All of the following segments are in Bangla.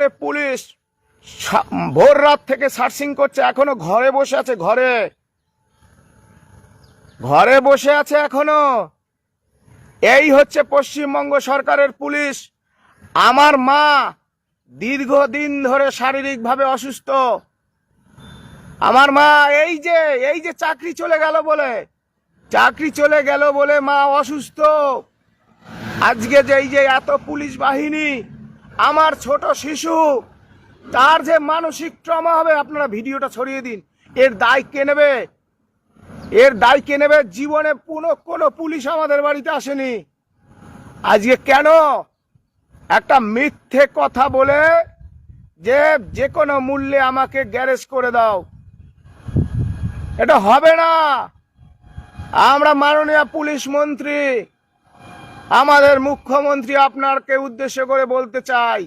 পুলিশ! ভোর রাত থেকে সার্চিং করছে, এখনও ঘরে বসে আছে, ঘরে। ঘরে বসে আছে এখনও। এই হচ্ছে পশ্চিমবঙ্গ সরকারের পুলিশ। আমার মা দীর্ঘদিন ধরে শারীরিকভাবে অসুস্থ। আমার মা এই যে এই যে চাকরি চলে গেল বলে, চাকরি চলে গেল বলে মা অসুস্থ। আজকে যে এই যে এত পুলিশ বাহিনী আমার ছোট শিশু, তার যে মানসিক ট্রমা হবে, আপনারা ভিডিওটা ছড়িয়ে দিন। এর দায় কে নেবে? এর দায় কে নেবে? জীবনে কোনো কোনো পুলিশ আমাদের বাড়িতে আসেনি। আজকে কেন? একটা মিথ্যে কথা বলে যে যে কোনো মূল্যে আমাকে গ্যারেজ করে দাও। এটা হবে না। আমরা মাননীয় পুলিশ মন্ত্রী আমাদের মুখ্যমন্ত্রী আপনারকে উদ্দেশ্য করে বলতে চাই,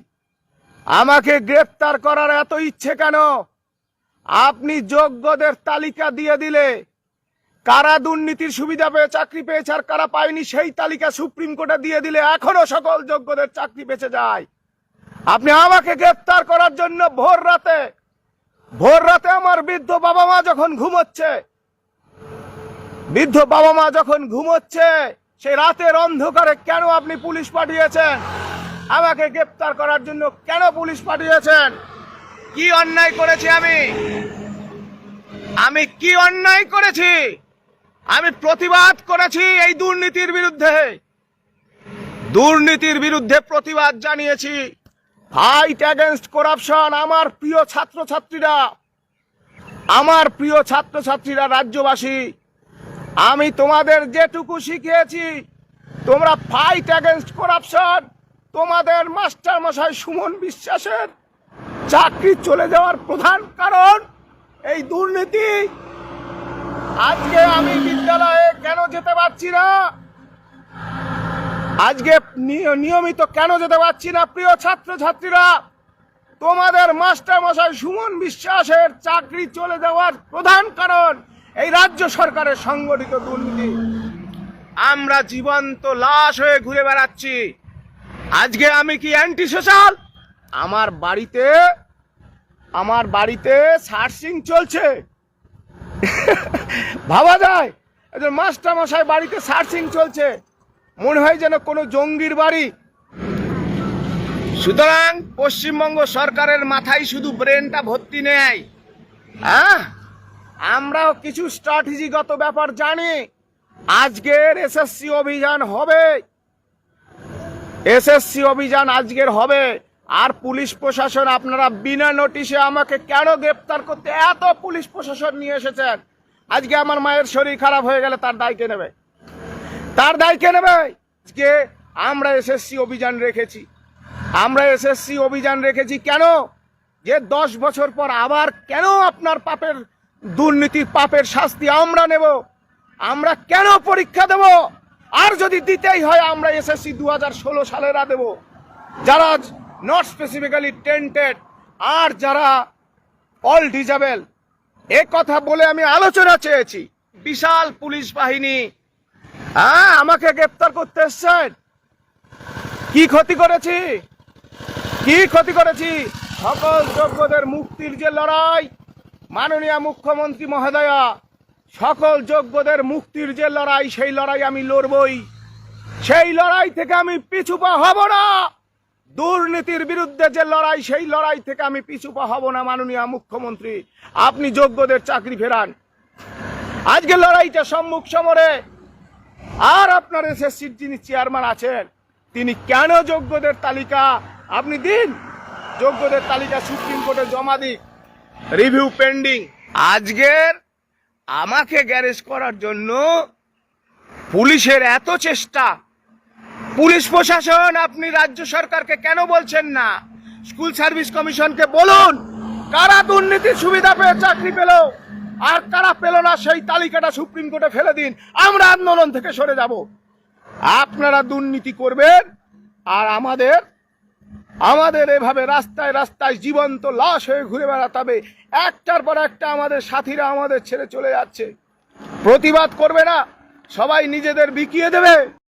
আমাকে গ্রেপ্তার করার এত ইচ্ছে কেন? আপনি যোগ্যদের তালিকা দিয়ে দিলে কারা দুর্নীতির সুবিধা পেয়ে চাকরি পেয়েছে আর কারা পায়নি সেই তালিকা সুপ্রিম কোর্টে দিয়ে দিলে এখনও সকল যোগ্যদের চাকরি বেঁচে যায়। আপনি আমাকে গ্রেপ্তার করার জন্য ভোর রাতে ভোর রাতে আমার বৃদ্ধ বাবা মা যখন ঘুমোচ্ছে, বৃদ্ধ বাবা মা যখন ঘুমোচ্ছে সেই রাতের অন্ধকারে কেন আপনি পুলিশ পাঠিয়েছেন? আমাকে গ্রেপ্তার করার জন্য কেন পুলিশ পাঠিয়েছেন? কি অন্যায় করেছি আমি? আমি কি অন্যায় করেছি? আমি প্রতিবাদ করেছি এই দুর্নীতির বিরুদ্ধে। দুর্নীতির বিরুদ্ধে প্রতিবাদ জানিয়েছি। ফাইট অ্যাগেনস্ট করাপশন আমার প্রিয় ছাত্রছাত্রীরা। আমার প্রিয় ছাত্রছাত্রীরা, রাজ্যবাসী। আমি তোমাদের যেটুকু শিখিয়েছি, তোমরা ফাইট অ্যাগেনস্ট করাপশন তোমাদের মাস্টার মশাই সুমন বিশ্বাসের চাকরি চলে যাওয়ার প্রধান কারণ এই দুর্নীতি। আজকে আমি বিদ্যালয়ে কেন যেতে পারছি না? আজকে নিয়মিত কেন যেতে পারছি না, প্রিয় ছাত্রছাত্রীরা? তোমাদের মাস্টার মশাই সুমন বিশ্বাসের চাকরি চলে যাওয়ার প্রধান কারণ এই রাজ্য সরকারের সংগঠিত দুর্নীতি। আমরা জীবন্ত লাশ হয়ে ঘুরে বেড়াচ্ছি। আজকে আমি কি অ্যান্টি সোশ্যাল আমার বাড়িতে আমার বাড়িতে সার্চিং চলছে। ভাবা যায় একজন মাস্টার মশাই বাড়িতে সার্চিং চলছে। মনে হয় যেন কোনো জঙ্গির বাড়ি। সুতরাং পশ্চিমবঙ্গ সরকারের মাথায় শুধু ব্রেনটা ভর্তি নেয় হ্যাঁ আমরাও কিছু স্ট্র্যাটেজিগত ব্যাপার জানি। আজকের এসএসসি অভিযান হবে। এসএসসি অভিযান আজকের হবে। আর পুলিশ প্রশাসন, আপনারা বিনা নোটিশে আমাকে কেন গ্রেপ্তার করতে এত পুলিশ প্রশাসন নিয়ে এসেছেন? আজকে আমার মায়ের শরীর খারাপ হয়ে গেলে তার দায় কে নেবে? তার দায় কে নেবে? আজকে আমরা এসএসসি অভিযান রেখেছি। আমরা এসএসসি অভিযান রেখেছি কেন? যে দশ বছর পর আবার কেন আপনার পাপের দুর্নীতির পাপের শাস্তি আমরা নেব। আমরা কেন পরীক্ষা দেব? আর যদি দিতেই হয়, আমরা এসএসসি দু হাজার ষোলো সালেরা দেব। যারা নট স্পেসিফিক্যালি টেন্টেড আর যারা অল ডিজাবেল এ কথা বলে আমি আলোচনা চেয়েছি। বিশাল পুলিশ বাহিনী। হ্যাঁ আমাকে গ্রেপ্তার করতে এসছেন। কি ক্ষতি করেছি? কি ক্ষতি করেছি? সকল যোগ্যদের মুক্তির যে লড়াই মাননীয় মুখ্যমন্ত্রী মহোদয়া, সকল যোগ্যদের মুক্তির যে লড়াই, সেই লড়াই আমি লড়বই। সেই লড়াই থেকে আমি পিছু পা হব না। দুর্নীতির বিরুদ্ধে যে লড়াই, সেই লড়াই থেকে আমি পিছু পা হব না, মাননীয় মুখ্যমন্ত্রী। আপনি যোগ্যদের চাকরি ফেরান। আজকে লড়াইটা সম্মুখ সমরে আর আপনার এসএসসির যিনি চেয়ারম্যান আছেন, তিনি কেন যোগ্যদের তালিকা আপনি দিন? যোগ্যদের তালিকা সুপ্রিম কোর্টে জমা দিক। Review pending. আজকের আমাকে গ্যারেজ করার জন্য পুলিশের এত চেষ্টা। পুলিশ প্রশাসন, আপনি রাজ্য সরকারকে কেন বলছেন না? স্কুল সার্ভিস কমিশনকে বলুন, কারা দুর্নীতির সুবিধা পেয়ে চাকরি পেল? আর কারা পেল না সেই তালিকাটা সুপ্রিম কোর্টে ফেলে দিন, আমরা আন্দোলন থেকে সরে যাব। আপনারা দুর্নীতি করবেন, আর আমাদের আমাদের এভাবে রাস্তায় রাস্তায় জীবন্ত লাশ হয়ে ঘুরে বেড়াতে একটার পর একটা আমাদের সাথীরা আমাদের ছেড়ে চলে যাচ্ছে। প্রতিবাদ করবে না। সবাই নিজেদের বিকিয়ে দেবে।